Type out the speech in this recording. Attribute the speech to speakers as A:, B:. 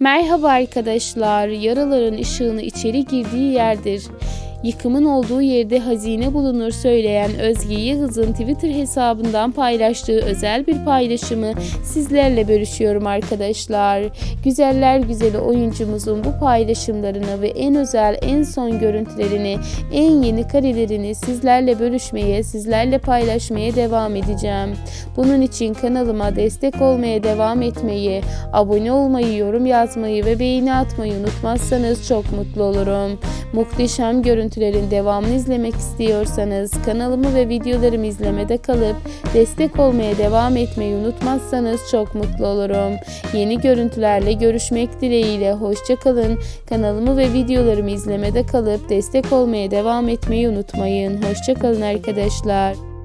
A: Merhaba arkadaşlar. Yaraların ışığını içeri girdiği yerdir. Yıkımın olduğu yerde hazine bulunur söyleyen Özge Yıldız'ın Twitter hesabından paylaştığı özel bir paylaşımı sizlerle bölüşüyorum arkadaşlar. Güzeller güzeli oyuncumuzun bu paylaşımlarını ve en özel en son görüntülerini, en yeni karelerini sizlerle bölüşmeye, sizlerle paylaşmaya devam edeceğim. Bunun için kanalıma destek olmaya devam etmeyi, abone olmayı, yorum yazmayı ve beğeni atmayı unutmazsanız çok mutlu olurum. Muhteşem görüntülerin devamını izlemek istiyorsanız kanalımı ve videolarımı izlemede kalıp destek olmaya devam etmeyi unutmazsanız çok mutlu olurum. Yeni görüntülerle görüşmek dileğiyle hoşçakalın. Kanalımı ve videolarımı izlemede kalıp destek olmaya devam etmeyi unutmayın. Hoşçakalın arkadaşlar.